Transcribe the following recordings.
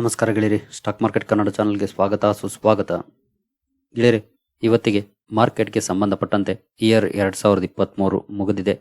ನಮಸ್ಕಾರ ಗೆಳೆಯರಿ, stock market Kannada ಚಾನಲ್ಗೆ ಸ್ವಾಗತ, ಸುಸ್ವಾಗತ. ಗೆಳೆಯರಿ, ಇವತ್ತಿಗೆ ಮಾರ್ಕೆಟ್ಗೆ ಸಂಬಂಧಪಟ್ಟಂತೆ ಇಯರ್ ಎರಡು ಸಾವಿರದ ಇಪ್ಪತ್ತ್ಮೂರು ಮುಗಿದಿದೆ.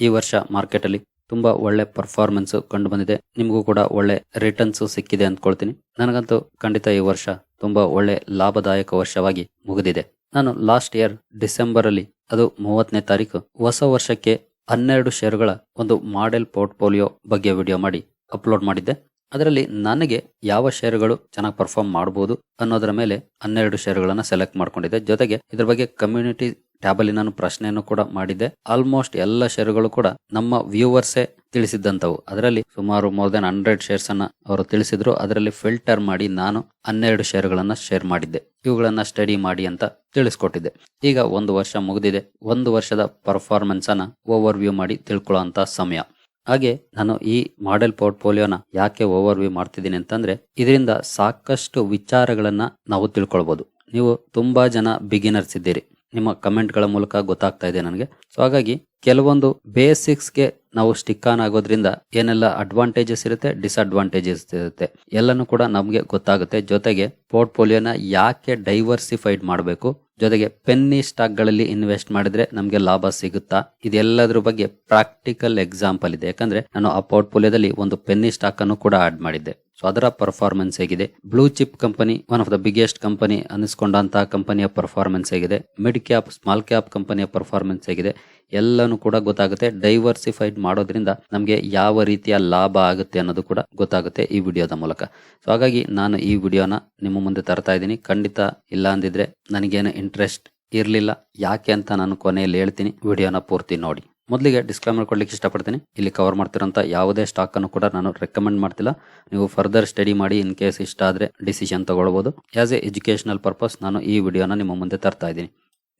ಈ ವರ್ಷ ಮಾರ್ಕೆಟಲ್ಲಿ ತುಂಬ ಒಳ್ಳೆ ಪರ್ಫಾರ್ಮೆನ್ಸ್ ಕಂಡು ಬಂದಿದೆ ನಿಮಗೂ ಕೂಡ ಒಳ್ಳೆ ರಿಟರ್ನ್ಸ್ ಸಿಕ್ಕಿದೆ ಅಂದ್ಕೊಳ್ತೀನಿ. ನನಗಂತೂ ಖಂಡಿತ ಈ ವರ್ಷ ತುಂಬ ಒಳ್ಳೆ ಲಾಭದಾಯಕ ವರ್ಷವಾಗಿ ಮುಗಿದಿದೆ. ನಾನು ಲಾಸ್ಟ್ ಇಯರ್ ಡಿಸೆಂಬರಲ್ಲಿ, ಅದು ಮೂವತ್ತನೇ ತಾರೀಕು, ಹೊಸ ವರ್ಷಕ್ಕೆ ಹನ್ನೆರಡು ಷೇರುಗಳ ಒಂದು ಮಾಡೆಲ್ ಪೋರ್ಟ್ಫೋಲಿಯೋ ಬಗ್ಗೆ ವಿಡಿಯೋ ಮಾಡಿ ಅಪ್ಲೋಡ್ ಮಾಡಿದ್ದೆ. ಅದರಲ್ಲಿ ನನಗೆ ಯಾವ ಷೇರುಗಳು ಚೆನ್ನಾಗಿ ಪರ್ಫಾರ್ಮ್ ಮಾಡಬಹುದು ಅನ್ನೋದರ ಮೇಲೆ ಹನ್ನೆರಡು ಷೇರುಗಳನ್ನು ಸೆಲೆಕ್ಟ್ ಮಾಡ್ಕೊಂಡಿದ್ದೆ. ಜೊತೆಗೆ ಇದ್ರ ಬಗ್ಗೆ ಕಮ್ಯುನಿಟಿ ಟ್ಯಾಬಲ್ಲಿ ನಾನು ಪ್ರಶ್ನೆಯನ್ನು ಕೂಡ ಮಾಡಿದ್ದೆ. ಆಲ್ಮೋಸ್ಟ್ ಎಲ್ಲ ಷೇರುಗಳು ಕೂಡ ನಮ್ಮ ವ್ಯೂವರ್ಸೇ ತಿಳಿಸಿದ್ದಂಥವು. ಅದರಲ್ಲಿ ಸುಮಾರು ಮೋರ್ ದೆನ್ ಹಂಡ್ರೆಡ್ ಶೇರ್ಸ್ ಅನ್ನ ಅವರು ತಿಳಿಸಿದ್ರು. ಅದರಲ್ಲಿ ಫಿಲ್ಟರ್ ಮಾಡಿ ನಾನು ಹನ್ನೆರಡು ಶೇರ್ಗಳನ್ನ ಶೇರ್ ಮಾಡಿದ್ದೆ. ಇವುಗಳನ್ನ ಸ್ಟಡಿ ಮಾಡಿ ಅಂತ ತಿಳಿಸ್ಕೊಟ್ಟಿದ್ದೆ. ಈಗ ಒಂದು ವರ್ಷ ಮುಗಿದಿದೆ. ಒಂದು ವರ್ಷದ ಪರ್ಫಾರ್ಮೆನ್ಸ್ ಅನ್ನ ಓವರ್ ವ್ಯೂ ಮಾಡಿ ತಿಳ್ಕೊಳ್ಳೋ ಸಮಯ. ಹಾಗೆ ನಾನು ಈ ಮಾಡೆಲ್ ಪೋರ್ಟ್ಫೋಲಿಯೋನ ಯಾಕೆ ಓವರ್ ವ್ಯೂ ಮಾಡ್ತಿದ್ದೀನಿ ಅಂತಂದ್ರೆ, ಇದರಿಂದ ಸಾಕಷ್ಟು ವಿಚಾರಗಳನ್ನ ನಾವು ತಿಳ್ಕೊಳ್ಬಹುದು ನೀವು ತುಂಬಾ ಜನ ಬಿಗಿನರ್ಸ್ ಇದ್ದೀರಿ. ನಿಮ್ಮ ಕಮೆಂಟ್ಗಳ ಮೂಲಕ ಗೊತ್ತಾಗ್ತಾ ಇದೆ ನನಗೆ. ಸೊ ಹಾಗಾಗಿ ಕೆಲವೊಂದು ಬೇಸಿಕ್ಸ್ಗೆ ನಾವು ಸ್ಟಿಕ್ ಆನ್ ಆಗೋದ್ರಿಂದ ಏನೆಲ್ಲ ಅಡ್ವಾಂಟೇಜಸ್ ಇರುತ್ತೆ ಡಿಸ್ಅಡ್ವಾಂಟೇಜಸ್ ಇರುತ್ತೆ, ಎಲ್ಲನೂ ಕೂಡ ನಮಗೆ ಗೊತ್ತಾಗುತ್ತೆ. ಜೊತೆಗೆ ಪೋರ್ಟ್ಫೋಲಿಯೋನ ಯಾಕೆ ಡೈವರ್ಸಿಫೈಡ್ ಮಾಡಬೇಕು ಜೊತೆಗೆ ಪೆನ್ನಿ ಸ್ಟಾಕ್ಗಳಲ್ಲಿ ಇನ್ವೆಸ್ಟ್ ಮಾಡಿದ್ರೆ ನಮಗೆ ಲಾಭ ಸಿಗುತ್ತಾ? ಇದೆಲ್ಲದರ ಬಗ್ಗೆ ಪ್ರಾಕ್ಟಿಕಲ್ ಎಕ್ಸಾಂಪಲ್ ಇದೆ. ಯಾಕಂದ್ರೆ ನಾನು ಆ ಪೋರ್ಟ್ಫೋಲಿಯೋದಲ್ಲಿ ಒಂದು ಪೆನ್ನಿ ಸ್ಟಾಕ್ ಅನ್ನು ಕೂಡ ಆಡ್ ಮಾಡಿದ್ದೆ. ಸೊ ಅದರ ಪರ್ಫಾರ್ಮೆನ್ಸ್ ಹೇಗಿದೆ. Blue chip company one of the biggest company ಅನಿಸ್ಕೊಂಡಂತಹ ಕಂಪನಿಯ ಪರ್ಫಾರ್ಮೆನ್ಸ್ ಹೇಗಿದೆ. ಮಿಡ್ ಕ್ಯಾಪ್ ಸ್ಮಾಲ್ ಕ್ಯಾಪ್ ಕಂಪನಿಯ ಪರ್ಫಾರ್ಮೆನ್ಸ್ ಹೇಗಿದೆ. ಎಲ್ಲನೂ ಕೂಡ ಗೊತ್ತಾಗುತ್ತೆ. ಡೈವರ್ಸಿಫೈಡ್ ಮಾಡೋದ್ರಿಂದ ನಮಗೆ ಯಾವ ರೀತಿಯ ಲಾಭ ಆಗುತ್ತೆ ಅನ್ನೋದು ಕೂಡ ಗೊತ್ತಾಗುತ್ತೆ ಈ ವಿಡಿಯೋದ ಮೂಲಕ. ಸೊ ಹಾಗಾಗಿ ನಾನು ಈ ವಿಡಿಯೋನ ನಿಮ್ಮ ಮುಂದೆ ತರ್ತಾ ಇದ್ದೀನಿ. ಖಂಡಿತ ಇಲ್ಲ ಅಂದಿದ್ರೆ ನನಗೇನು ಇಂಟ್ರೆಸ್ಟ್ ಇರಲಿಲ್ಲ. ಯಾಕೆ ಅಂತ ನಾನು ಕೊನೆಯಲ್ಲಿ ಹೇಳ್ತೀನಿ. ವಿಡಿಯೋನ ಪೂರ್ತಿ ನೋಡಿ. ಮೊದಲಿಗೆ ಡಿಸ್ಕ್ಲೈಮರ್ ಕೊಡ್ಲಿಕ್ಕೆ ಇಷ್ಟಪಡ್ತೀನಿ. ಇಲ್ಲಿ ಕವರ್ ಮಾಡ್ತಿರೋಂಥ ಯಾವುದೇ ಸ್ಟಾಕ್ ಅನ್ನು ಕೂಡ ನಾನು ರೆಕಮೆಂಡ್ ಮಾಡ್ತಿಲ್ಲ. ನೀವು ಫರ್ದರ್ ಸ್ಟಡಿ ಮಾಡಿ ಇನ್ ಕೇಸ್ ಇಷ್ಟ ಆದರೆ ಡಿಸಿಷನ್ ತಗೊಳ್ಬೋದು. ಆ್ಯಸ್ ಎ ಎಜುಕೇಷನಲ್ ಪರ್ಪಸ್ ನಾನು ಈ ವಿಡಿಯೋನ ನಿಮ್ಮ ಮುಂದೆ ತರ್ತಾ ಇದ್ದೀನಿ.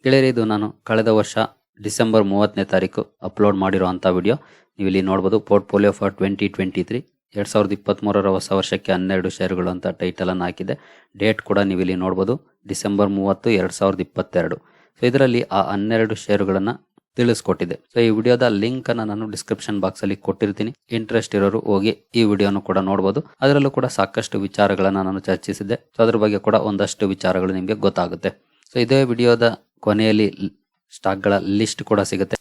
ಗೆಳೆಯರಿ ಇದು ನಾನು ಕಳೆದ ವರ್ಷ ಡಿಸೆಂಬರ್ ಮೂವತ್ತನೇ ತಾರೀಕು ಅಪ್ಲೋಡ್ ಮಾಡಿರುವಂಥ ವಿಡಿಯೋ. ನೀವು ಇಲ್ಲಿ ನೋಡ್ಬೋದು portfolio for twenty twenty three ಎರಡು ಸಾವಿರದ ಇಪ್ಪತ್ತ್ಮೂರರ ಹೊಸ ವರ್ಷಕ್ಕೆ ಹನ್ನೆರಡು ಷೇರುಗಳು ಅಂತ ಟೈಟಲನ್ನು ಹಾಕಿದೆ. ಡೇಟ್ ಕೂಡ ನೀವು ಇಲ್ಲಿ ನೋಡ್ಬೋದು, ಡಿಸೆಂಬರ್ ಮೂವತ್ತು, ಎರಡು ಸಾವಿರದ ಇಪ್ಪತ್ತೆರಡು. ಸೊ ಇದರಲ್ಲಿ ಆ ಹನ್ನೆರಡು ಷೇರುಗಳನ್ನು ತಿಳಿಸ್ಕೊಟ್ಟಿದೆ. ಸೊ ಈ ವಿಡಿಯೋದ ಲಿಂಕ್ ಅನ್ನ ನಾನು ಡಿಸ್ಕ್ರಿಪ್ಷನ್ ಬಾಕ್ಸ್ ಅಲ್ಲಿ ಕೊಟ್ಟಿರ್ತೀನಿ. ಇಂಟ್ರೆಸ್ಟ್ ಇರೋರು ಹೋಗಿ ಈ ವಿಡಿಯೋನು ಕೂಡ ನೋಡಬಹುದು ಅದರಲ್ಲೂ ಕೂಡ ಸಾಕಷ್ಟು ವಿಚಾರಗಳನ್ನ ನಾನು ಚರ್ಚಿಸಿದ್ದೆ. ಸೊ ಅದ್ರ ಬಗ್ಗೆ ಕೂಡ ಒಂದಷ್ಟು ವಿಚಾರಗಳು ನಿಮಗೆ ಗೊತ್ತಾಗುತ್ತೆ. ಸೊ ಇದೇ ವಿಡಿಯೋದ ಕೊನೆಯಲ್ಲಿ ಸ್ಟಾಕ್ಗಳ ಲಿಸ್ಟ್ ಕೂಡ ಸಿಗುತ್ತೆ.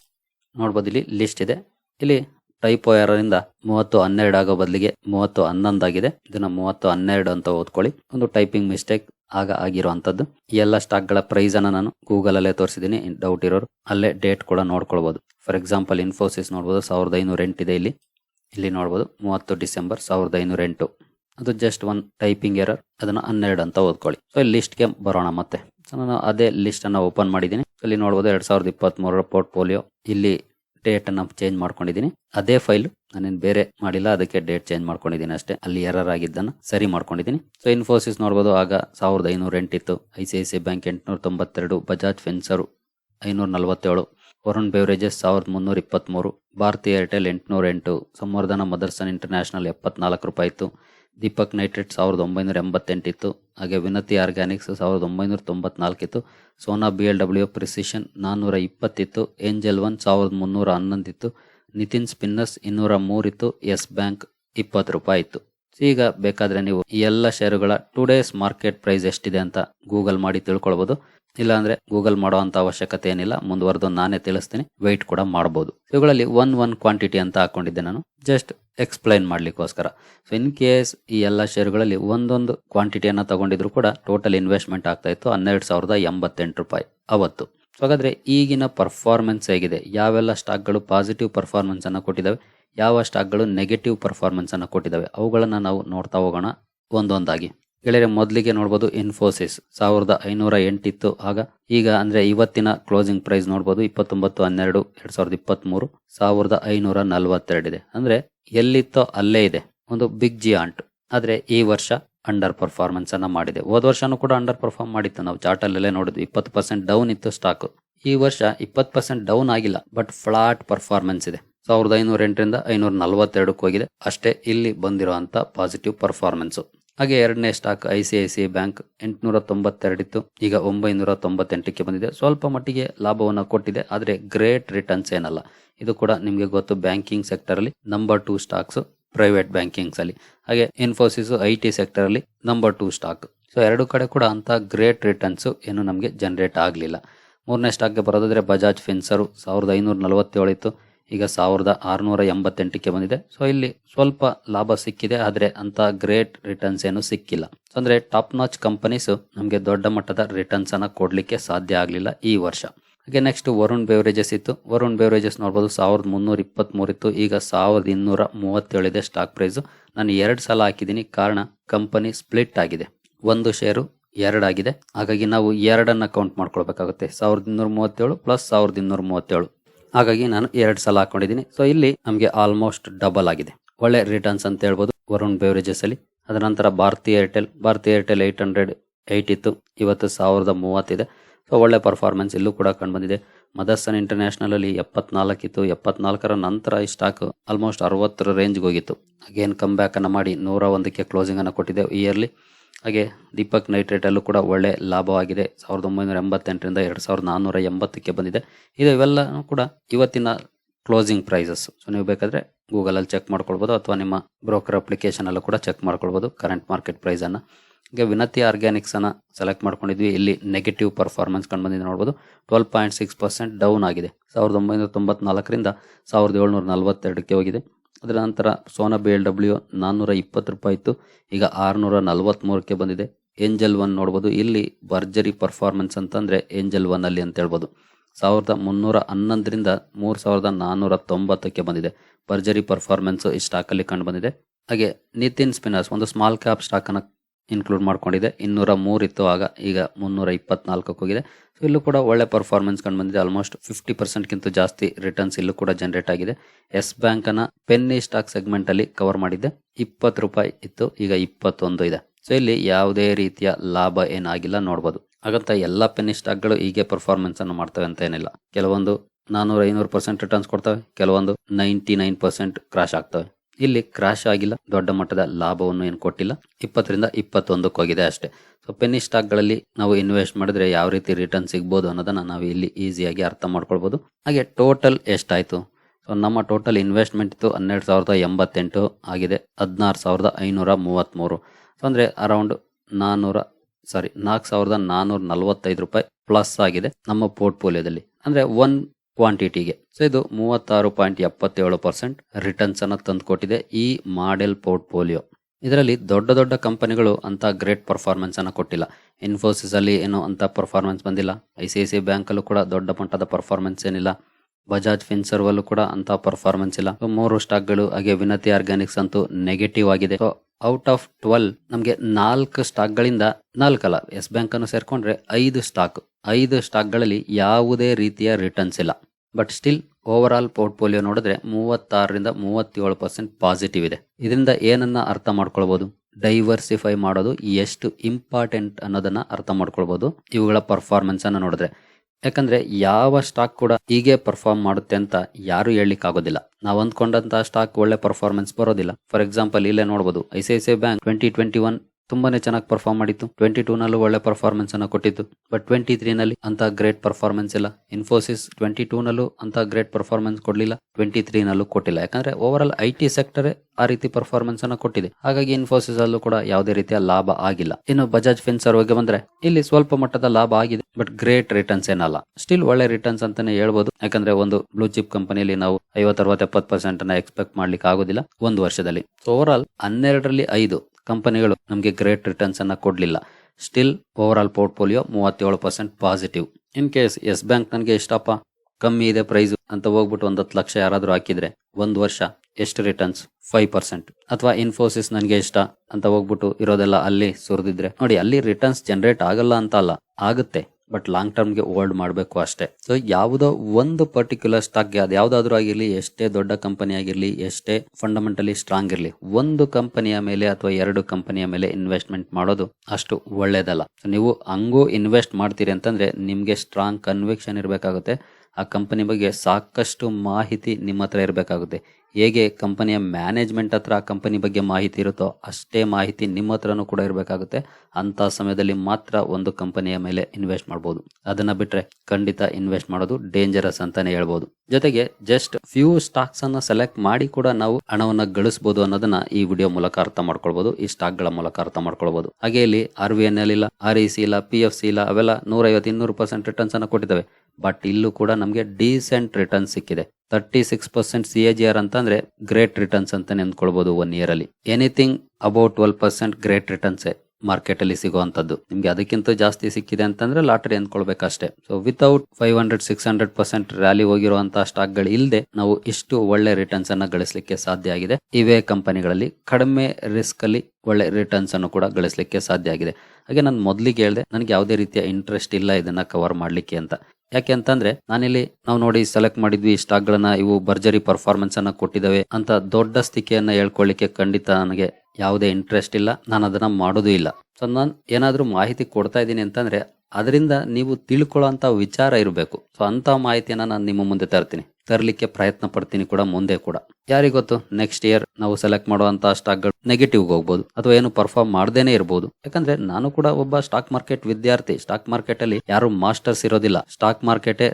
ನೋಡ್ಬೋದು, ಇಲ್ಲಿ ಲಿಸ್ಟ್ ಇದೆ. ಇಲ್ಲಿ ಟೈಪೋ ಎರರಿಂದ ಮೂವತ್ತು ಹನ್ನೆರಡು ಆಗೋ ಬದಲಿಗೆ ಮೂವತ್ತು ಹನ್ನೊಂದು ಆಗಿದೆ. ಇದನ್ನ ಮೂವತ್ತು ಹನ್ನೆರಡು ಅಂತ ಓದ್ಕೊಳ್ಳಿ. ಒಂದು ಟೈಪಿಂಗ್ ಮಿಸ್ಟೇಕ್ ಆಗ ಆಗಿರುವಂತದ್ದು. ಎಲ್ಲ ಸ್ಟಾಕ್ಗಳ ಪ್ರೈಸ್ ಅನ್ನ ನಾನು ಗೂಗಲ್ ಅಲ್ಲೇ ತೋರಿಸಿದ್ದೀನಿ ಡೌಟ್ ಇರೋರು ಅಲ್ಲೇ ಡೇಟ್ ಕೂಡ ನೋಡ್ಕೊಳ್ಬಹುದು ಫಾರ್ ಎಕ್ಸಾಂಪಲ್ ಇನ್ಫೋಸಿಸ್ ನೋಡ್ಬೋದು. ಸಾವಿರದ ಐನೂರ ಎಂಟಿದೆ ಇಲ್ಲಿ. ಇಲ್ಲಿ ನೋಡ್ಬೋದು. ಮೂವತ್ತು ಡಿಸೆಂಬರ್ ಸಾವಿರದ ಐನೂರ ಎಂಟು. ಅದು ಜಸ್ಟ್ ಒನ್ ಟೈಪಿಂಗ್ ಎರರ್ ಅದನ್ನ ಹನ್ನೆರಡು ಅಂತ ಓದ್ಕೊಳ್ಳಿ. ಸೊ ಲಿಸ್ಟ್ಗೆ ಬರೋಣ ಮತ್ತೆ. ನಾನು ಅದೇ ಲಿಸ್ಟ್ ಅನ್ನ ಓಪನ್ ಮಾಡಿದ್ದೀನಿ ಇಲ್ಲಿ ನೋಡ್ಬೋದು ಎರಡ್ ಸಾವಿರದ ಇಪ್ಪತ್ತ್ ಮೂರರ ಪೋರ್ಟ್ಫೋಲಿಯೋ ಇಲ್ಲಿ ಡೇಟ್ ಅನ್ನ ಚೇಂಜ್ ಮಾಡ್ಕೊಂಡಿದ್ದೀನಿ ಅದೇ ಫೈಲ್ ನಾನೇನು ಬೇರೆ ಮಾಡಿಲ್ಲ, ಅದಕ್ಕೆ ಡೇಟ್ ಚೇಂಜ್ ಮಾಡ್ಕೊಂಡಿದ್ದೀನಿ ಅಷ್ಟೇ. ಅಲ್ಲಿ ಎರರ್ ಆಗಿದ್ದನ್ನು ಸರಿ ಮಾಡ್ಕೊಂಡಿದ್ದೀನಿ ಸೊ ಇನ್ಫೋಸಿಸ್ ನೋಡ್ಬೋದು, ಆಗ ಸಾವಿರದ ಐನೂರ ಎಂಟಿತ್ತು. I C I C bank ಎಂಟುನೂರ ತೊಂಬತ್ತೆರಡು ಬಜಾಜ್ ಫೆನ್ಸರು ಐನೂರ ನಲವತ್ತೇಳು ವರುಣ್ ಬೇವರೇಜಸ್ ಸಾವಿರದ ಮುನ್ನೂರ ಇಪ್ಪತ್ತ್ಮೂರು ಭಾರತಿ ಏರ್ಟೆಲ್ ಎಂಟುನೂರ ಎಂಟು, ಸಂವರ್ಧನ ಮದರ್ಸನ್ ಇಂಟರ್ನ್ಯಾಷನಲ್ ಎಪ್ಪತ್ನಾಲ್ಕು ರೂಪಾಯಿ ಇತ್ತು. ದೀಪಕ್ ನೈಟ್ರೇಟ್ ಸಾವಿರದ ಒಂಬೈನೂರ ಎಂಬತ್ತೆಂಟಿತ್ತು. ಹಾಗೆ ವಿನತಿ ಆರ್ಗ್ಯಾನಿಕ್ಸ್ ಸಾವಿರದ ಒಂಬೈನೂರ ತೊಂಬತ್ನಾಲ್ಕಿತ್ತು. Sona B L W precision ನಾನ್ನೂರ ಇಪ್ಪತ್ತಿತ್ತು. ಏಂಜಲ್ ಒನ್ ಸಾವಿರದ ಮುನ್ನೂರ ಹನ್ನೊಂದಿತ್ತು. ನಿತಿನ್ ಸ್ಪಿನ್ನರ್ಸ್ ಇನ್ನೂರ ಮೂರಿತ್ತು. ಎಸ್ ಬ್ಯಾಂಕ್ ಇಪ್ಪತ್ತು ರೂಪಾಯಿ ಇತ್ತು ಈಗ ಬೇಕಾದರೆ ನೀವು ಈ ಎಲ್ಲ ಶೇರುಗಳ ಟುಡೇಸ್ ಮಾರ್ಕೆಟ್ ಪ್ರೈಸ್ ಎಷ್ಟಿದೆ ಅಂತ ಗೂಗಲ್ ಮಾಡಿ ತಿಳ್ಕೊಳ್ಬಹುದು ಇಲ್ಲ ಅಂದ್ರೆ ಗೂಗಲ್ ಮಾಡುವಂಥ ಅವಶ್ಯಕತೆ ಏನಿಲ್ಲ. ಮುಂದುವರೆದು ನಾನೇ ತಿಳಿಸ್ತೀನಿ. ವೆಯ್ಟ್ ಕೂಡ ಮಾಡಬಹುದು ಇವುಗಳಲ್ಲಿ ಒನ್ ಒನ್ ಕ್ವಾಂಟಿಟಿ ಅಂತ ಹಾಕೊಂಡಿದ್ದೆ ನಾನು. ಜಸ್ಟ್ ಎಕ್ಸ್ಪ್ಲೈನ್ ಮಾಡ್ಲಿಕ್ಕೋಸ್ಕರ. ಸೊ ಇನ್ ಕೇಸ್ ಈ ಎಲ್ಲ ಶೇರುಗಳಲ್ಲಿ ಒಂದೊಂದು ಕ್ವಾಂಟಿಟಿಯನ್ನು ತಗೊಂಡಿದ್ರು ಕೂಡ ಟೋಟಲ್ ಇನ್ವೆಸ್ಟ್ಮೆಂಟ್ ಆಗ್ತಾ ಇತ್ತು. ಹನ್ನೆರಡು ಸಾವಿರದ ಎಂಬತ್ತೆಂಟು ರೂಪಾಯಿ ಅವತ್ತು. ಸೊ ಹಾಗಾದ್ರೆ ಈಗಿನ ಪರ್ಫಾರ್ಮೆನ್ಸ್ ಹೇಗಿದೆ? ಯಾವೆಲ್ಲ ಸ್ಟಾಕ್ಗಳು ಪಾಸಿಟಿವ್ ಪರ್ಫಾರ್ಮೆನ್ಸ್ ಅನ್ನು ಕೊಟ್ಟಿದ್ದಾವೆ ಯಾವ ಸ್ಟಾಕ್ಗಳು ನೆಗೆಟಿವ್ ಪರ್ಫಾರ್ಮೆನ್ಸ್ ಅನ್ನು ಕೊಟ್ಟಿದ್ದಾವೆ ಅವುಗಳನ್ನು ನಾವು ನೋಡ್ತಾ ಹೋಗೋಣ ಒಂದೊಂದಾಗಿ. ಗೆಳೆಯರೆ, ಮೊದಲಿಗೆ ನೋಡ್ಬೋದು ಇನ್ಫೋಸಿಸ್ ಸಾವಿರದ ಐನೂರ ಎಂಟಿತ್ತು. ಆಗ ಈಗ ಅಂದ್ರೆ ಇವತ್ತಿನ ಕ್ಲೋಸಿಂಗ್ ಪ್ರೈಸ್ ನೋಡ್ಬೋದು, ಇಪ್ಪತ್ತೊಂಬತ್ತು, ಹನ್ನೆರಡು, ಎರಡ್ ಸಾವಿರದ ಇಪ್ಪತ್ತ್ ಮೂರು ಸಾವಿರದ ಐನೂರ ನಲವತ್ತೆರಡಿದೆ ಅಂದ್ರೆ ಎಲ್ಲಿತ್ತೋ ಅಲ್ಲೇ ಇದೆ. ಒಂದು ಬಿಗ್ ಜಿ ಆಂಟ್ ಆದರೆ ಈ ವರ್ಷ ಅಂಡರ್ ಪರ್ಫಾರ್ಮೆನ್ಸ್ ಅನ್ನ ಮಾಡಿದೆ. ಹೋದ ವರ್ಷನೂ ಕೂಡ ಅಂಡರ್ ಪರ್ಫಾರ್ಮ್ ಮಾಡಿತ್ತು. ನಾವು ಚಾರ್ಟಲ್ಲೇ ನೋಡಿದ್ವಿ. ಇಪ್ಪತ್ತು ಪರ್ಸೆಂಟ್ ಡೌನ್ ಇತ್ತು ಸ್ಟಾಕ್ ಈ ವರ್ಷ ಇಪ್ಪತ್ತು ಪರ್ಸೆಂಟ್ ಡೌನ್ ಆಗಿಲ್ಲ ಬಟ್ ಫ್ಲಾಟ್ ಪರ್ಫಾರ್ಮೆನ್ಸ್ ಇದೆ. ಸಾವಿರದ ಐನೂರ ಎಂಟರಿಂದ ಐನೂರ ನಲವತ್ತೆರಡಕ್ಕೆ ಹೋಗಿದೆ. ಅಷ್ಟೇ ಇಲ್ಲಿ ಬಂದಿರುವಂತ ಪಾಸಿಟಿವ್ ಪರ್ಫಾರ್ಮೆನ್ಸ್ ಹಾಗೆ ಎರಡನೇ stock I C I C bank ಎಂಟುನೂರ ತೊಂಬತ್ತೆರಡಿತ್ತು. ಈಗ ಒಂಬೈನೂರ ತೊಂಬತ್ತೆಂಟಕ್ಕೆ ಬಂದಿದೆ. ಸ್ವಲ್ಪ ಮಟ್ಟಿಗೆ ಲಾಭವನ್ನು ಕೊಟ್ಟಿದೆ, ಆದರೆ ಗ್ರೇಟ್ ರಿಟರ್ನ್ಸ್ ಏನಲ್ಲ. ಇದು ಕೂಡ ನಿಮಗೆ ಗೊತ್ತು banking ಸೆಕ್ಟರಲ್ಲಿ number two stocks private bankings ಅಲ್ಲಿ. ಹಾಗೆ ಇನ್ಫೋಸಿಸ್ ಐ ಟಿ ಸೆಕ್ಟರ್ ಅಲ್ಲಿ ನಂಬರ್ ಟೂ ಸ್ಟಾಕ್ ಸೊ ಎರಡು ಕಡೆ ಕೂಡ ಅಂತ ಗ್ರೇಟ್ ರಿಟರ್ನ್ಸ್ ಏನು ನಮಗೆ ಜನರೇಟ್ ಆಗಲಿಲ್ಲ. ಮೂರನೇ ಸ್ಟಾಕ್ಗೆ ಬರೋದಾದ್ರೆ ಬಜಾಜ್ ಫಿನ್ಸರು ಸಾವಿರದ ಐನೂರ ನಲವತ್ತೇಳು ಇತ್ತು. ಈಗ ಸಾವಿರದ ಆರುನೂರ ಎಂಬತ್ತೆಂಟಕ್ಕೆ ಬಂದಿದೆ. ಸೊ ಇಲ್ಲಿ ಸ್ವಲ್ಪ ಲಾಭ ಸಿಕ್ಕಿದೆ, ಆದರೆ ಅಂತ ಗ್ರೇಟ್ ರಿಟರ್ನ್ಸ್ ಏನು ಸಿಕ್ಕಿಲ್ಲ. ಅಂದರೆ ಟಾಪ್ ನಾಚ್ ಕಂಪನೀಸ್ ನಮಗೆ ದೊಡ್ಡ ಮಟ್ಟದ ರಿಟರ್ನ್ಸ್ ಅನ್ನ ಕೊಡ್ಲಿಕ್ಕೆ ಸಾಧ್ಯ ಆಗಲಿಲ್ಲ ಈ ವರ್ಷ. ಹಾಗೆ ನೆಕ್ಸ್ಟ್ ವರುಣ್ ಬೇವರೇಜಸ್ ಇತ್ತು. ವರುಣ್ ಬೇವರೇಜಸ್ ನೋಡ್ಬೋದು, ಸಾವಿರದ ಮುನ್ನೂರ ಇಪ್ಪತ್ತ್ಮೂರು ಇತ್ತು ಈಗ ಸಾವಿರದ ಇನ್ನೂರ ಮೂವತ್ತೇಳಿದೆ ಸ್ಟಾಕ್ ಪ್ರೈಸು ನಾನು ಎರಡು ಸಲ ಹಾಕಿದ್ದೀನಿ, ಕಾರಣ ಕಂಪನಿ ಸ್ಪ್ಲಿಟ್ ಆಗಿದೆ. ಒಂದು ಶೇರು ಎರಡಾಗಿದೆ ಹಾಗಾಗಿ ನಾವು ಎರಡನ್ನು ಕೌಂಟ್ ಮಾಡ್ಕೊಳ್ಬೇಕಾಗುತ್ತೆ. ಸಾವಿರದ ಇನ್ನೂರ ಮೂವತ್ತೇಳು ಪ್ಲಸ್ ಸಾವಿರದ ಇನ್ನೂರ ಮೂವತ್ತೇಳು. ಹಾಗಾಗಿ ನಾನು ಎರಡು ಸಲ ಹಾಕೊಂಡಿದ್ದೀನಿ. ಸೊ ಇಲ್ಲಿ ನಮಗೆ ಆಲ್ಮೋಸ್ಟ್ ಡಬಲ್ ಆಗಿದೆ. ಒಳ್ಳೆ ರಿಟರ್ನ್ಸ್ ಅಂತ ಹೇಳ್ಬೋದು. ವರುಣ್ ಬೇವರೇಜಸ್ ಅಲ್ಲಿ. ಅದರ ನಂತರ Bharti Airtel Bharti Airtel eight hundred eight ಇತ್ತು ಇವತ್ತು ಸಾವಿರದ ಮೂವತ್ತಿದೆ. ಸೊ ಒಳ್ಳೆ ಪರ್ಫಾರ್ಮೆನ್ಸ್ ಇಲ್ಲೂ ಕೂಡ ಕಂಡುಬಂದಿದೆ. ಮದರ್ಸನ್ ಇಂಟರ್ನ್ಯಾಷನಲ್ ಅಲ್ಲಿ ಎಪ್ಪತ್ನಾಲ್ಕು ಇತ್ತು ಎಪ್ಪತ್ನಾಲ್ಕರ ನಂತರ ಈ ಸ್ಟಾಕ್ ಆಲ್ಮೋಸ್ಟ್ ಅರವತ್ತರ ರೇಂಜ್ಗೆ ಹೋಗಿತ್ತು. ಅಗೇನ್ ಕಮ್ ಬ್ಯಾಕ್ ಅನ್ನು ಮಾಡಿ ನೂರ ಒಂದಕ್ಕೆ ಕ್ಲೋಸಿಂಗ್ ಅನ್ನು ಕೊಟ್ಟಿದೆ ಇಯರ್ಲಿ ಹಾಗೆ ದೀಪಕ್ ನೈಟ್ರೇಟ್ ಅಲ್ಲೂ ಕೂಡ ಒಳ್ಳೆ ಲಾಭವಾಗಿದೆ. ಸಾವಿರದ ಒಂಬೈನೂರ ಎಂಬತ್ತೆಂಟರಿಂದ ಎರಡು ಸಾವಿರದ ನಾನ್ನೂರ ಎಂಬತ್ತಕ್ಕೆ ಬಂದಿದೆ. ಇದು ಇವೆಲ್ಲನೂ ಕೂಡ ಇವತ್ತಿನ ಕ್ಲೋಸಿಂಗ್ ಪ್ರೈಸಸ್ ಸೊ ನೀವು ಬೇಕಾದರೆ ಗೂಗಲಲ್ಲಿ ಚೆಕ್ ಮಾಡ್ಕೊಳ್ಬೋದು ಅಥವಾ ನಿಮ್ಮ ಬ್ರೋಕರ್ ಅಪ್ಲಿಕೇಶನಲ್ಲೂ ಕೂಡ ಚೆಕ್ ಮಾಡ್ಕೊಳ್ಬೋದು ಕರೆಂಟ್ ಮಾರ್ಕೆಟ್ ಪ್ರೈಸನ್ನು ಈಗ ವಿನತಿ ಆರ್ಗ್ಯಾನಿಕ್ಸನ್ನು ಸೆಲೆಕ್ಟ್ ಮಾಡ್ಕೊಂಡಿದ್ವಿ. ಇಲ್ಲಿ ನೆಗೆಟಿವ್ ಪರ್ಫಾರ್ಮೆನ್ಸ್ ಕಂಡು ಬಂದಿದೆ ನೋಡ್ಬೋದು. Twelve point six percent down ಆಗಿದೆ. ಸಾವಿರದ ಒಂಬೈನೂರ ತೊಂಬತ್ನಾಲ್ಕರಿಂದ ಸಾವಿರದ ಏಳ್ನೂರ ನಲವತ್ತೆರಡಕ್ಕೆ ಹೋಗಿದೆ. ಅದರ ನಂತರ ಸೋನಾ ಬಿ ಎಲ್ ಡಬ್ಲ್ಯೂ ನಾನ್ನೂರ ಇಪ್ಪತ್ತು ರೂಪಾಯಿ ಇತ್ತು. ಈಗ ಆರುನೂರ ನಲವತ್ತ್ಮೂರಕ್ಕೆ ಬಂದಿದೆ. ಏಂಜಲ್ ಒನ್ ನೋಡ್ಬೋದು. ಇಲ್ಲಿ ಭರ್ಜರಿ ಪರ್ಫಾರ್ಮೆನ್ಸ್ ಅಂತಂದರೆ ಏಂಜಲ್ ಒನ್ ಅಲ್ಲಿ ಅಂತ ಹೇಳ್ಬೋದು. ಸಾವಿರದ ಮುನ್ನೂರ ಹನ್ನೊಂದರಿಂದ ಮೂರು ಸಾವಿರದ ನಾನ್ನೂರ ತೊಂಬತ್ತಕ್ಕೆ ಬಂದಿದೆ. ಭರ್ಜರಿ ಪರ್ಫಾರ್ಮೆನ್ಸು ಈ ಸ್ಟಾಕಲ್ಲಿ ಕಂಡು ಬಂದಿದೆ. ಹಾಗೆ ನಿತಿನ್ ಸ್ಪಿನರ್ಸ್, ಒಂದು ಸ್ಮಾಲ್ ಕ್ಯಾಪ್ ಸ್ಟಾಕನ್ನು ಇನ್ಕ್ಲೂಡ್ ಮಾಡ್ಕೊಂಡಿದೆ. ಇನ್ನೂರ ಮೂರಿತ್ತು ಆಗ, ಈಗ ಮುನ್ನೂರ ಇಪ್ಪತ್ನಾಲ್ಕಕ್ಕೆ ಹೋಗಿದೆ. ಸೊ ಇಲ್ಲೂ ಕೂಡ ಒಳ್ಳೆ ಪರ್ಫಾರ್ಮೆನ್ಸ್ ಕಂಡು ಬಂದಿದೆ. ಆಲ್ಮೋಸ್ಟ್ ಫಿಫ್ಟಿ ಪರ್ಸೆಂಟ್ಗಿಂತ ಜಾಸ್ತಿ ರಿಟರ್ನ್ಸ್ ಇಲ್ಲೂ ಕೂಡ ಜನರೇಟ್ ಆಗಿದೆ. ಎಸ್ ಬ್ಯಾಂಕನ್ನ ಪೆನ್ನಿ ಸ್ಟಾಕ್ ಸೆಗ್ಮೆಂಟಲ್ಲಿ ಕವರ್ ಮಾಡಿದ್ದೆ. ಇಪ್ಪತ್ತು ರೂಪಾಯಿ ಇತ್ತು, ಈಗ ಇಪ್ಪತ್ತೊಂದು ಇದೆ. ಸೊ ಇಲ್ಲಿ ಯಾವುದೇ ರೀತಿಯ ಲಾಭ ಏನಾಗಿಲ್ಲ, ನೋಡ್ಬೋದು. ಹಾಗಂತ ಎಲ್ಲ ಪೆನ್ನಿ ಸ್ಟಾಕ್ಗಳು ಹೀಗೆ ಪರ್ಫಾರ್ಮೆನ್ಸನ್ನು ಮಾಡ್ತವೆ ಅಂತ ಏನಿಲ್ಲ. ಕೆಲವೊಂದು ನಾನೂರ ಐನೂರು ಪರ್ಸೆಂಟ್ ರಿಟರ್ನ್ಸ್ ಕೊಡ್ತವೆ, ಕೆಲವೊಂದು ನೈಂಟಿ ನೈನ್ ಪರ್ಸೆಂಟ್ ಕ್ರಾಶ್ ಆಗ್ತವೆ. ಇಲ್ಲಿ ಕ್ರಾಶ್ ಆಗಿಲ್ಲ, ದೊಡ್ಡ ಮಟ್ಟದ ಲಾಭವನ್ನು ಏನು ಕೊಟ್ಟಿಲ್ಲ. ಇಪ್ಪತ್ತರಿಂದ ಇಪ್ಪತ್ತೊಂದಕ್ಕೆ ಹೋಗಿದೆ ಅಷ್ಟೇ. ಸೊ ಪೆನ್ನಿ ಸ್ಟಾಕ್ಗಳಲ್ಲಿ ನಾವು ಇನ್ವೆಸ್ಟ್ ಮಾಡಿದ್ರೆ ಯಾವ ರೀತಿ ರಿಟರ್ನ್ ಸಿಗ್ಬೋದು ಅನ್ನೋದನ್ನ ನಾವು ಇಲ್ಲಿ ಈಸಿಯಾಗಿ ಅರ್ಥ ಮಾಡ್ಕೊಳ್ಬೋದು. ಹಾಗೆ ಟೋಟಲ್ ಎಷ್ಟಾಯಿತು? ಸೊ ನಮ್ಮ ಟೋಟಲ್ ಇನ್ವೆಸ್ಟ್ಮೆಂಟ್ ಇತ್ತು ಹನ್ನೆರಡು ಸಾವಿರದ ಎಂಬತ್ತೆಂಟು, ಆಗಿದೆ ಹದಿನಾರು ಸಾವಿರದ ಐನೂರ ಮೂವತ್ತ್ಮೂರು ಸೊ ಅಂದರೆ ಅರೌಂಡ್ ನಾನ್ನೂರ ಸಾರಿ ನಾಲ್ಕು ಸಾವಿರದ ನಾನ್ನೂರ ನಲವತ್ತೈದು ರೂಪಾಯಿ ಪ್ಲಸ್ ಆಗಿದೆ ನಮ್ಮ ಪೋರ್ಟ್ಫೋಲಿಯೋದಲ್ಲಿ ಅಂದರೆ ಒನ್ ಕ್ವಾಂಟಿಟಿಗೆ. ಸೊ ಇದು ಮೂವತ್ತಾರು ಪಾಯಿಂಟ್ ಎಪ್ಪತ್ತೇಳು ಪರ್ಸೆಂಟ್ ರಿಟರ್ನ್ಸ್ ಅನ್ನು ತಂದುಕೊಟ್ಟಿದೆ ಈ ಮಾಡೆಲ್ ಪೋರ್ಟ್ಫೋಲಿಯೋ ಇದರಲ್ಲಿ ದೊಡ್ಡ ದೊಡ್ಡ ಕಂಪನಿಗಳು ಅಂತ ಗ್ರೇಟ್ ಪರ್ಫಾರ್ಮೆನ್ಸ್ ಅನ್ನು ಕೊಟ್ಟಿಲ್ಲ. ಇನ್ಫೋಸಿಸ್ ಅಲ್ಲಿ ಏನು ಅಂತ ಪರ್ಫಾರ್ಮೆನ್ಸ್ ಬಂದಿಲ್ಲ. I C I C bank ಅಲ್ಲೂ ಕೂಡ ದೊಡ್ಡ ಮಟ್ಟದ ಪರ್ಫಾರ್ಮೆನ್ಸ್ ಏನಿಲ್ಲ. ಬಜಾಜ್ ಫಿನ್ಸರ್ವ್ ಅಲ್ಲೂ ಕೂಡ ಅಂತ ಪರ್ಫಾರ್ಮೆನ್ಸ್ ಇಲ್ಲ. ಮೂರು ಸ್ಟಾಕ್ಗಳು ಹಾಗೆ ವಿನತಿ ಆರ್ಗ್ಯಾನಿಕ್ಸ್ ಅಂತೂ ನೆಗೆಟಿವ್ ಆಗಿದೆ. ಔಟ್ ಆಫ್ ಟ್ವೆಲ್ ನಮಗೆ ನಾಲ್ಕು ಸ್ಟಾಕ್ಗಳಿಂದ ನಾಲ್ಕಲ್ಲ ಎಸ್ ಬ್ಯಾಂಕ್ ಅನ್ನು ಸೇರ್ಕೊಂಡ್ರೆ ಐದು ಸ್ಟಾಕ್ ಐದು ಸ್ಟಾಕ್ಗಳಲ್ಲಿ ಯಾವುದೇ ರೀತಿಯ ರಿಟರ್ನ್ಸ್ ಇಲ್ಲ. But still over all portfolio ನೋಡಿದ್ರೆ ಮೂವತ್ತಾರರಿಂದ ಮೂವತ್ತೇಳು ಪರ್ಸೆಂಟ್ ಪಾಸಿಟಿವ್ ಇದೆ. ಇದರಿಂದ ಏನನ್ನ ಅರ್ಥ ಮಾಡ್ಕೊಳ್ಬಹುದು ಡೈವರ್ಸಿಫೈ ಮಾಡೋದು ಎಷ್ಟು ಇಂಪಾರ್ಟೆಂಟ್ ಅನ್ನೋದನ್ನ ಅರ್ಥ ಮಾಡ್ಕೊಳ್ಬಹುದು ಇವುಗಳ ಪರ್ಫಾರ್ಮೆನ್ಸ್ ಅನ್ನ ನೋಡಿದ್ರೆ. ಯಾಕಂದ್ರೆ ಯಾವ ಸ್ಟಾಕ್ ಕೂಡ ಹೀಗೆ ಪರ್ಫಾರ್ಮ್ ಮಾಡುತ್ತೆ ಅಂತ ಯಾರು ಹೇಳಲಿಕ್ಕೆ ಆಗೋದಿಲ್ಲ. ನಾವು ಅಂದ್ಕೊಂಡಂತ ಸ್ಟಾಕ್ ಒಳ್ಳೆ ಪರ್ಫಾರ್ಮೆನ್ಸ್ ಬರೋದಿಲ್ಲ. ಫಾರ್ ಎಕ್ಸಾಂಪಲ್ ಇಲ್ಲೇ ನೋಡಬಹುದು I C I C bank twenty twenty one ತುಂಬಾನೇ ಚೆನ್ನಾಗಿ ಪರ್ಫಾರ್ಮ್ ಮಾಡಿತ್ತು ಟ್ವೆಂಟಿ ಟೂ ನಲ್ಲೂ ಒಳ್ಳೆ ಪರ್ಫಾರ್ಮೆನ್ಸ್ ಅನ್ನ ಕೊಟ್ಟಿತ್ತು ಬಟ್ ಟ್ವೆಂಟಿ ತ್ರೀ ನಲ್ಲಿ ಅಂತ ಗ್ರೇಟ್ ಪರ್ಫಾರ್ಮೆನ್ಸ್ ಇಲ್ಲ. ಇನ್ಫೋಸಿಸ್ ಟ್ವೆಂಟಿ ಟೂ ನಲ್ಲೂ ಅಂತ ಗ್ರೇಟ್ ಪರ್ಫಾರ್ಮೆನ್ಸ್ ಕೊಡಲಿಲ್ಲ. ಟ್ವೆಂಟಿ ತ್ರೀ ನಲ್ಲೂ ಕೊಟ್ಟಿಲ್ಲ. ಯಾಕಂದ್ರೆ over all I T sector ಆ ರೀತಿ ಪರ್ಫಾರ್ಮೆನ್ಸ್ ಅನ್ನ ಕೊಟ್ಟಿದೆ. ಹಾಗಾಗಿ ಇನ್ಫೋಸಿಸ್ ಅಲ್ಲೂ ಕೂಡ ಯಾವುದೇ ರೀತಿಯ ಲಾಭ ಆಗಿಲ್ಲ. ಇನ್ನು ಬಜಾಜ್ ಫಿನ್ಸರ್ ಬಗ್ಗೆ ಬಂದ್ರೆ ಇಲ್ಲಿ ಸ್ವಲ್ಪ ಮಟ್ಟದ ಲಾಭ ಆಗಿದೆ. ಬಟ್ ಗ್ರೇಟ್ ರಿಟರ್ನ್ಸ್ ಏನಲ್ಲ. ಸ್ಟಿಲ್ ಒಳ್ಳೆ ರಿಟರ್ನ್ಸ್ ಅಂತಾನೆ ಹೇಳ್ಬೋದು. ಯಾಕಂದ್ರೆ ಒಂದು ಬ್ಲೂ ಚಿಪ್ ಕಂಪನಿಯಲ್ಲಿ ನಾವು ಐವತ್ತು ಅರವತ್ತು ಎಪ್ಪತ್ತು ಪರ್ಸೆಂಟ್ ಅನ್ನ ಎಕ್ಸ್ಪೆಕ್ಟ್ ಮಾಡ್ಲಿಕ್ಕೆ ಆಗೋದಿಲ್ಲ. ಒಂದು ವರ್ಷದಲ್ಲಿ. ಓವರ್ ಆಲ್ ಹನ್ನೆರಡರಲ್ಲಿ ಐದು. ಕಂಪನಿಗಳು ನಮಗೆ ಗ್ರೇಟ್ ರಿಟರ್ನ್ಸ್ ಅನ್ನ ಕೊಡಲಿಲ್ಲ. ಸ್ಟಿಲ್ ಓವರ್ ಆಲ್ ಪೋರ್ಟ್ಫೋಲಿಯೋ ಮೂವತ್ತೇಳು percent positive in case Yes bank ನನಗೆ ಇಷ್ಟಪ್ಪ ಕಮ್ಮಿ ಇದೆ ಪ್ರೈಸ್ ಅಂತ ಹೋಗ್ಬಿಟ್ಟು ಒಂದು ಹತ್ತು ಲಕ್ಷ ಯಾರಾದರೂ ಹಾಕಿದ್ರೆ ಒಂದು ವರ್ಷ ಎಷ್ಟು ರಿಟರ್ನ್ಸ್ ಫೈವ್ ಪರ್ಸೆಂಟ್ ಅಥವಾ ಇನ್ಫೋಸಿಸ್ ನನಗೆ ಇಷ್ಟ ಅಂತ ಹೋಗ್ಬಿಟ್ಟು ಇರೋದೆಲ್ಲ ಅಲ್ಲಿ ಸುರಿದಿದ್ರೆ. ನೋಡಿ, ಅಲ್ಲಿ ರಿಟರ್ನ್ಸ್ ಜನರೇಟ್ ಆಗಲ್ಲ ಅಂತ ಅಲ್ಲ. ಆಗುತ್ತೆ. ಬಟ್ ಲಾಂಗ್ ಟರ್ಮ್ಗೆ ಹೋಲ್ಡ್ ಮಾಡಬೇಕು ಅಷ್ಟೇ. ಸೊ ಯಾವುದೋ ಒಂದು ಪರ್ಟಿಕ್ಯುಲರ್ ಸ್ಟಾಕ್ಗೆ ಅದು ಯಾವುದಾದ್ರೂ ಆಗಿರಲಿ, ಎಷ್ಟೇ ದೊಡ್ಡ ಕಂಪನಿ ಆಗಿರಲಿ, ಎಷ್ಟೇ ಫಂಡಮೆಂಟಲಿ ಸ್ಟ್ರಾಂಗ್ ಇರಲಿ, ಒಂದು ಕಂಪನಿಯ ಮೇಲೆ ಅಥವಾ ಎರಡು ಕಂಪನಿಯ ಮೇಲೆ ಇನ್ವೆಸ್ಟ್ಮೆಂಟ್ ಮಾಡೋದು ಅಷ್ಟು ಒಳ್ಳೇದಲ್ಲ. ನೀವು ಹಂಗೂ ಇನ್ವೆಸ್ಟ್ ಮಾಡ್ತೀರಿ ಅಂತಂದ್ರೆ ನಿಮಗೆ ಸ್ಟ್ರಾಂಗ್ ಕನ್ವಿಕ್ಷನ್ ಇರಬೇಕಾಗುತ್ತೆ. ಆ ಕಂಪನಿ ಬಗ್ಗೆ ಸಾಕಷ್ಟು ಮಾಹಿತಿ ನಿಮ್ಮ ಹತ್ರ ಇರಬೇಕಾಗುತ್ತೆ. ಹೇಗೆ ಕಂಪನಿಯ ಮ್ಯಾನೇಜ್ಮೆಂಟ್ ಹತ್ರ ಆ ಕಂಪನಿ ಬಗ್ಗೆ ಮಾಹಿತಿ ಇರುತ್ತೋ ಅಷ್ಟೇ ಮಾಹಿತಿ ನಿಮ್ಮ ಹತ್ರನೂ ಕೂಡ ಇರಬೇಕಾಗುತ್ತೆ. ಅಂತ ಸಮಯದಲ್ಲಿ ಮಾತ್ರ ಒಂದು ಕಂಪನಿಯ ಮೇಲೆ ಇನ್ವೆಸ್ಟ್ ಮಾಡಬಹುದು ಅದನ್ನ ಬಿಟ್ರೆ ಖಂಡಿತ ಇನ್ವೆಸ್ಟ್ ಮಾಡೋದು ಡೇಂಜರಸ್ ಅಂತಾನೆ ಹೇಳ್ಬೋದು. ಜೊತೆಗೆ ಜಸ್ಟ್ ಫ್ಯೂ ಸ್ಟಾಕ್ಸ್ ಅನ್ನ ಸೆಲೆಕ್ಟ್ ಮಾಡಿ ಕೂಡ ನಾವು ಹಣವನ್ನ ಗಳಿಸಬಹುದು ಅನ್ನೋದನ್ನ ಈ ವಿಡಿಯೋ ಮೂಲಕ ಅರ್ಥ ಮಾಡ್ಕೊಳ್ಬಹುದು ಈ ಸ್ಟಾಕ್ಗಳ ಮೂಲಕ ಅರ್ಥ ಮಾಡ್ಕೊಳ್ಬಹುದು ಹಾಗೆ ಇಲ್ಲಿ ಆರ್ ವಿ ಎನ್ ಎಲ್ ಇಲ್ಲ ಆರ್ ಇ ಸಿ ಇಲ್ಲ ಪಿ ಎಫ್ ಸಿ ಇಲ್ಲ, ಅವೆಲ್ಲ ನೂರೈವತ್ತು ಇನ್ನೂರು ಪರ್ಸೆಂಟ್ ರಿಟರ್ನ್ಸ್ ಅನ್ನು ಕೊಟ್ಟಿದ್ದಾವೆ. ಬಟ್ ಇಲ್ಲೂ ಕೂಡ ನಮಗೆ ಡೀಸೆಂಟ್ ರಿಟರ್ನ್ ಸಿಕ್ಕಿದೆ. Thirty six percent C A G R ಅಂತ ಅಂದ್ರೆ ಗ್ರೇಟ್ ರಿಟರ್ನ್ಸ್ ಅಂತ ನೆನ್ಕೊಳ್ಬಹುದು ಒನ್ ಇಯರ್ ಅಲ್ಲಿ anything about twelve percent great returns market ಅಲ್ಲಿ ಸಿಗುವಂತದ್ದು ನಿಮ್ಗೆ ಅದಕ್ಕಿಂತ ಜಾಸ್ತಿ ಸಿಕ್ಕಿದೆ ಅಂತಂದ್ರೆ lottery ಅಂದ್ಕೊಳ್ಬೇಕಷ್ಟೇ. So without five hundred six hundred percent rally ಹೋಗಿರುವಂತಹ ಸ್ಟಾಕ್ಗಳು ಇಲ್ಲದೆ ನಾವು ಇಷ್ಟು ಒಳ್ಳೆ ರಿಟರ್ನ್ಸ್ ಅನ್ನ ಗಳಿಸಲಿಕ್ಕೆ ಸಾಧ್ಯ ಆಗಿದೆ. ಇವೇ ಕಂಪನಿಗಳಲ್ಲಿ ಕಡಿಮೆ ರಿಸ್ಕ್ ಅಲ್ಲಿ ಒಳ್ಳೆ ರಿಟರ್ನ್ಸ್ ಅನ್ನು ಕೂಡ ಗಳಿಸಲಿಕ್ಕೆ ಸಾಧ್ಯ ಆಗಿದೆ. ಹಾಗೆ ನಾನು ಮೊದಲಿಗೆ ಹೇಳಿದೆ, ನನಗೆ ಯಾವುದೇ ರೀತಿಯ ಇಂಟ್ರೆಸ್ಟ್ ಇಲ್ಲ ಇದನ್ನ ಕವರ್ ಮಾಡ್ಲಿಕ್ಕೆ ಅಂತ. ಯಾಕೆ ಅಂತಂದ್ರೆ ನಾನಿಲ್ಲಿ ನಾವು ನೋಡಿ ಸೆಲೆಕ್ಟ್ ಮಾಡಿದ್ವಿ ಈ ಸ್ಟಾಕ್ ಗಳನ್ನ ಇವು ಭರ್ಜರಿ ಪರ್ಫಾರ್ಮೆನ್ಸ್ ಅನ್ನ ಕೊಟ್ಟಿದ್ದಾವೆ ಅಂತ ದೊಡ್ಡ ಸ್ಥಿತಿಯನ್ನ ಹೇಳ್ಕೊಳ್ಳಿಕ್ಕೆ ಖಂಡಿತ ನನಗೆ ಯಾವುದೇ ಇಂಟ್ರೆಸ್ಟ್ ಇಲ್ಲ, ನಾನು ಅದನ್ನ ಮಾಡೋದು ಇಲ್ಲ. ಸೊ ನಾನು ಏನಾದರೂ ಮಾಹಿತಿ ಕೊಡ್ತಾ ಇದ್ದೀನಿ ಅಂತಂದರೆ, ಅದರಿಂದ ನೀವು ತಿಳ್ಕೊಳ್ಳೋಂಥ ವಿಚಾರ ಇರಬೇಕು. ಸೊ ಅಂತ ಮಾಹಿತಿಯನ್ನು ನಾನು ನಿಮ್ಮ ಮುಂದೆ ತರ್ತೀನಿ. ತರಲಿಕ್ಕೆ ಪ್ರಯತ್ನ ಪಡ್ತೀನಿ ಕೂಡ, ಮುಂದೆ ಕೂಡ. ಯಾರಿಗೊತ್ತು ನೆಕ್ಸ್ಟ್ ಇಯರ್ ನಾವು ಸೆಲೆಕ್ಟ್ ಮಾಡುವಂಥ ಸ್ಟಾಕ್ಗಳು ನೆಗೆಟಿವ್ಗೆ ಹೋಗ್ಬೋದು, ಅಥವಾ ಏನು ಪರ್ಫಾರ್ಮ್ ಮಾಡದೇನೆ ಇರಬಹುದು ಯಾಕಂದ್ರೆ, ನಾನು ಕೂಡ ಒಬ್ಬ ಸ್ಟಾಕ್ ಮಾರ್ಕೆಟ್ ವಿದ್ಯಾರ್ಥಿ. ಸ್ಟಾಕ್ ಮಾರ್ಕೆಟ್ ಅಲ್ಲಿ ಯಾರು ಮಾಸ್ಟರ್ಸ್ ಇರೋದಿಲ್ಲ. ಸ್ಟಾಕ್ ಮಾರ್ಕೆಟೇ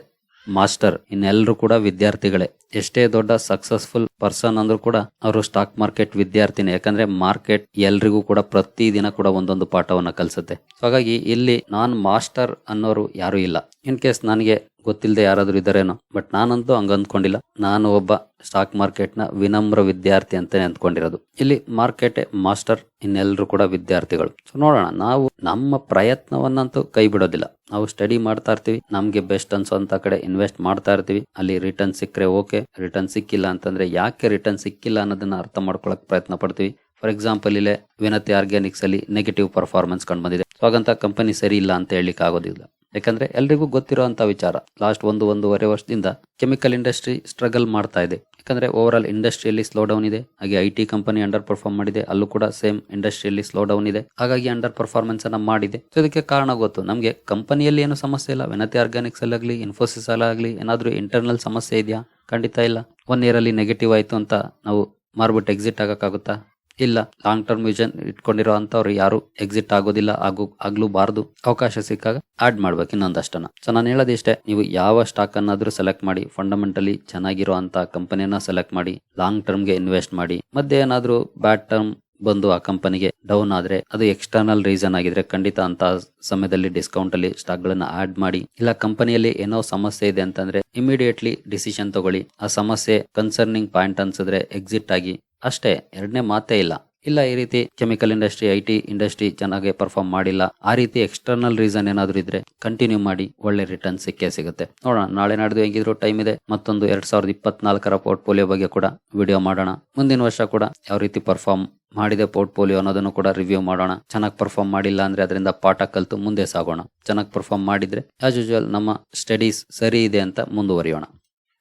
ಮಾಸ್ಟರ್ ಇನ್ನೆಲ್ಲರೂ ಕೂಡ ವಿದ್ಯಾರ್ಥಿಗಳೇ. ಎಷ್ಟೇ ದೊಡ್ಡ ಸಕ್ಸಸ್ಫುಲ್ ಪರ್ಸನ್ ಅಂದ್ರೂ ಕೂಡ ಅವರು ಸ್ಟಾಕ್ ಮಾರ್ಕೆಟ್ ವಿದ್ಯಾರ್ಥಿನೇ. ಯಾಕಂದ್ರೆ ಮಾರ್ಕೆಟ್ ಎಲ್ರಿಗೂ ಕೂಡ ಪ್ರತಿ ದಿನ ಕೂಡ ಒಂದೊಂದು ಪಾಠವನ್ನ ಕಲಿಸುತ್ತೆ. ಹಾಗಾಗಿ ಇಲ್ಲಿ ನಾನ್ ಮಾಸ್ಟರ್ ಅನ್ನೋರು ಯಾರು ಇಲ್ಲ. ಇನ್ ಕೇಸ್ ನನಗೆ ಗೊತ್ತಿಲ್ಲದೆ ಯಾರಾದರೂ ಇದ್ದಾರೇನೋ. ಬಟ್ ನಾನಂತೂ ಹಂಗ ಅಂದ್ಕೊಂಡಿಲ್ಲ. ನಾನು ಒಬ್ಬ ಸ್ಟಾಕ್ ಮಾರ್ಕೆಟ್ನ ವಿನಮ್ರ ವಿದ್ಯಾರ್ಥಿ ಅಂತಾನೆ ಅಂದ್ಕೊಂಡಿರೋದು. ಇಲ್ಲಿ ಮಾರ್ಕೆಟ್ ಮಾಸ್ಟರ್ ಇನ್ನೆಲ್ಲರೂ ಕೂಡ ವಿದ್ಯಾರ್ಥಿಗಳು. ಸೊ ನೋಡೋಣ, ನಾವು ನಮ್ಮ ಪ್ರಯತ್ನವನ್ನಂತೂ ಕೈ ಬಿಡೋದಿಲ್ಲ. ನಾವು ಸ್ಟಡಿ ಮಾಡ್ತಾ ಇರ್ತೀವಿ. ನಮಗೆ ಬೆಸ್ಟ್ ಅನ್ಸೋಂತ ಕಡೆ ಇನ್ವೆಸ್ಟ್ ಮಾಡ್ತಾ ಇರ್ತೀವಿ. ಅಲ್ಲಿ ರಿಟರ್ನ್ ಸಿಕ್ಕರೆ ಓಕೆ, ರಿಟರ್ನ್ ಸಿಕ್ಕಿಲ್ಲ ಅಂತಂದ್ರೆ ಯಾಕೆ ರಿಟರ್ನ್ ಸಿಕ್ಕಿಲ್ಲ ಅನ್ನೋದನ್ನ ಅರ್ಥ ಮಾಡ್ಕೊಳಕ್ ಪ್ರಯತ್ನ ಪಡ್ತೀವಿ. ಫಾರ್ ಎಕ್ಸಾಂಪಲ್ ಇಲ್ಲೇ ವಿನತಿ ಆರ್ಗ್ಯಾನಿಕ್ಸ್ ಅಲ್ಲಿ ನೆಗೆಟಿವ್ ಪರ್ಫಾರ್ಮೆನ್ಸ್ ಕಂಡು ಬಂದಿದೆ ಸೊ ಹಾಗಂತ ಕಂಪನಿ ಸರಿ ಇಲ್ಲ ಅಂತ ಹೇಳಲಿಕ್ಕೆ ಆಗೋದಿಲ್ಲ ಯಾಕಂದ್ರೆ ಎಲ್ರಿಗೂ ಗೊತ್ತಿರುವಂತ ವಿಚಾರ. ಲಾಸ್ಟ್ ಒಂದು ಒಂದೂವರೆ ವರ್ಷದಿಂದ ಕೆಮಿಕಲ್ ಇಂಡಸ್ಟ್ರಿ ಸ್ಟ್ರಗಲ್ ಮಾಡ್ತಾ ಇದೆ. ಯಾಕಂದ್ರೆ ಓವರ್ ಆಲ್ ಇಂಡಸ್ಟ್ರಿಯಲ್ಲಿ ಸ್ಲೋ ಡೌನ್ ಇದೆ. ಹಾಗೆ I T company under perform ಮಾಡಿದೆ. ಅಲ್ಲೂ ಕೂಡ ಸೇಮ್ ಇಂಡಸ್ಟ್ರಿಯಲ್ಲಿ ಸ್ಲೋ ಡೌನ್ ಇದೆ. ಹಾಗಾಗಿ ಅಂಡರ್ ಪರ್ಫಾರ್ಮೆನ್ಸ್ ಅನ್ನ ಮಾಡಿದೆ. ಸೊ ಇದಕ್ಕೆ ಕಾರಣ ಗೊತ್ತು. ನಮಗೆ ಕಂಪನಿಯಲ್ಲಿ ಏನು ಸಮಸ್ಯೆ ಇಲ್ಲ. ವಿನತಿ ಆರ್ಗಾನಿಕ್ಸ್ ಅಲ್ಲಾಗ್ಲಿ ಇನ್ಫೋಸಿಸ್ ಅಲ್ಲಾಗ್ಲಿ ಏನಾದ್ರೂ ಇಂಟರ್ನಲ್ ಸಮಸ್ಯೆ ಇದೆಯಾ? ಖಂಡಿತ ಇಲ್ಲ. ಒನ್ ಇಯರ್ ಅಲ್ಲಿ ನೆಗೆಟಿವ್ ಆಯ್ತು ಅಂತ ನಾವು ಮಾರ್ಬಿಟ್ಟು ಎಕ್ಸಿಟ್ ಆಗಕ್ಕಾಗುತ್ತಾ? ಇಲ್ಲ. ಲಾಂಗ್ ಟರ್ಮ್ ವಿಷನ್ ಇಟ್ಕೊಂಡಿರೋ ಅಂತವ್ರು ಯಾರು ಎಕ್ಸಿಟ್ ಆಗೋದಿಲ್ಲ ಆಗ್ಲೂ ಆಗ್ಲೂಬಾರ್ದು ಅವಕಾಶ ಸಿಕ್ಕಾಗ ಆಡ್ ಮಾಡ್ಬೇಕು ಇನ್ನೊಂದಷ್ಟನ್ನ ಸೊ ನಾನು ಹೇಳೋದಿಷ್ಟೇ ನೀವು ಯಾವ ಸ್ಟಾಕ್ ಅನ್ನಾದ್ರೂ ಸೆಲೆಕ್ಟ್ ಮಾಡಿ ಫಂಡಮೆಂಟಲಿ ಚೆನ್ನಾಗಿರೋ ಅಂತ ಕಂಪನಿಯನ್ನ ಸೆಲೆಕ್ಟ್ ಮಾಡಿ ಲಾಂಗ್ ಟರ್ಮ್ಗೆ ಇನ್ವೆಸ್ಟ್ ಮಾಡಿ ಮತ್ತೆ ಏನಾದ್ರೂ ಬ್ಯಾಡ್ ಟರ್ಮ್ ಬಂದು ಆ ಕಂಪನಿಗೆ ಡೌನ್ ಆದ್ರೆ ಅದು ಎಕ್ಸ್ಟರ್ನಲ್ ರೀಸನ್ ಆಗಿದ್ರೆ ಖಂಡಿತ ಅಂತ ಸಮಯದಲ್ಲಿ ಡಿಸ್ಕೌಂಟ್ ಅಲ್ಲಿ ಸ್ಟಾಕ್ ಗಳನ್ನ ಆಡ್ ಮಾಡಿ. ಇಲ್ಲ, ಕಂಪನಿಯಲ್ಲಿ ಏನೋ ಸಮಸ್ಯೆ ಇದೆ ಅಂತಂದ್ರೆ ಇಮಿಡಿಯೇಟ್ಲಿ ಡಿಸಿಷನ್ ತಗೊಳ್ಳಿ. ಆ ಸಮಸ್ಯೆ ಕನ್ಸರ್ನಿಂಗ್ ಪಾಯಿಂಟ್ ಅನ್ಸಿದ್ರೆ ಎಕ್ಸಿಟ್ ಆಗಿ. ಅಷ್ಟೇ, ಎರಡನೇ ಮಾತೇ ಇಲ್ಲ. ಇಲ್ಲ, ಈ ರೀತಿ ಕೆಮಿಕಲ್ ಇಂಡಸ್ಟ್ರಿ ಐ ಇಂಡಸ್ಟ್ರಿ ಚೆನ್ನಾಗಿ ಪರ್ಫಾರ್ಮ್ ಮಾಡಿಲ್ಲ. ಆ ರೀತಿ ಎಕ್ಸ್ಟರ್ನಲ್ ರೀಸನ್ ಏನಾದ್ರು ಇದ್ರೆ ಕಂಟಿನ್ಯೂ ಮಾಡಿ ಒಳ್ಳೆ ರಿಟರ್ನ್ ಸಿಕ್ಕೇ ಸಿಗುತ್ತೆ. ನೋಡೋಣ, ನಾಳೆ ನಾಡ್ದು ಹೆಂಗಿದ್ರು ಟೈಮ್ ಇದೆ. ಮತ್ತೊಂದು ಎರಡ್ ಸಾವಿರದ ಇಪ್ಪತ್ನಾಲ್ಕರ ಪೋರ್ಟ್ಫೋಲಿಯೋ ಬಗ್ಗೆ ಕೂಡ ವಿಡಿಯೋ ಮಾಡೋಣ. ಮುಂದಿನ ವರ್ಷ ಕೂಡ ಯಾವ ರೀತಿ ಪರ್ಫಾರ್ಮ್ ಮಾಡಿದೆ ಪೋರ್ಟ್ಫೋಲಿಯೋ ಅನ್ನೋದನ್ನು ಕೂಡ ರಿವ್ಯೂ ಮಾಡೋಣ. ಚೆನ್ನಾಗಿ ಪರ್ಫಾರ್ಮ್ ಮಾಡಿಲ್ಲ ಅಂದ್ರೆ ಅದರಿಂದ ಪಾಠ ಕಲಿತು ಮುಂದೆ ಸಾಗೋಣ. ಚೆನ್ನಾಗಿ ಪರ್ಫಾರ್ಮ್ ಮಾಡಿದ್ರೆ ಆಸ್ ಯೂಶುವಲ್ ನಮ್ಮ ಸ್ಟಡೀಸ್ ಸರಿ ಇದೆ ಅಂತ ಮುಂದುವರಿಯೋಣ.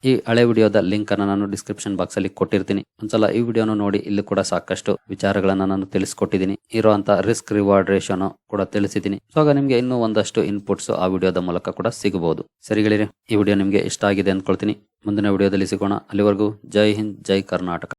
ಈ ಹಳೆ ವಿಡಿಯೋದ ಲಿಂಕ್ ಅನ್ನು ನಾನು ಡಿಸ್ಕ್ರಿಪ್ಷನ್ ಬಾಕ್ಸ್ ಅಲ್ಲಿ ಕೊಟ್ಟಿರ್ತೀನಿ. ಒಂದ್ಸಲ ಈ ವಿಡಿಯೋನ ನೋಡಿ, ಇಲ್ಲಿ ಕೂಡ ಸಾಕಷ್ಟು ವಿಚಾರಗಳನ್ನ ನಾನು ತಿಳಿಸ್ಕೊಟ್ಟಿದ್ದೀನಿ. ಇರುವಂತ ರಿಸ್ಕ್ ರಿವಾರ್ಡ್ ರೇಷನ್ ಕೂಡ ತಿಳಿಸಿದ್ದೀನಿ. ಸೊ ಆಗ ನಿಮ್ಗೆ ಇನ್ನೂ ಒಂದಷ್ಟು ಇನ್ಪುಟ್ಸ್ ಆ ವಿಡಿಯೋದ ಮೂಲಕ ಕೂಡ ಸಿಗಬಹುದು. ಸರಿಗಳಿರಿ ಈ ವಿಡಿಯೋ ನಿಮ್ಗೆ ಇಷ್ಟ ಆಗಿದೆ ಅಂದ್ಕೊಳ್ತೀನಿ ಮುಂದಿನ ವಿಡಿಯೋದಲ್ಲಿ ಸಿಗೋಣ. ಅಲ್ಲಿವರೆಗೂ ಜೈ ಹಿಂದ್, ಜೈ ಕರ್ನಾಟಕ.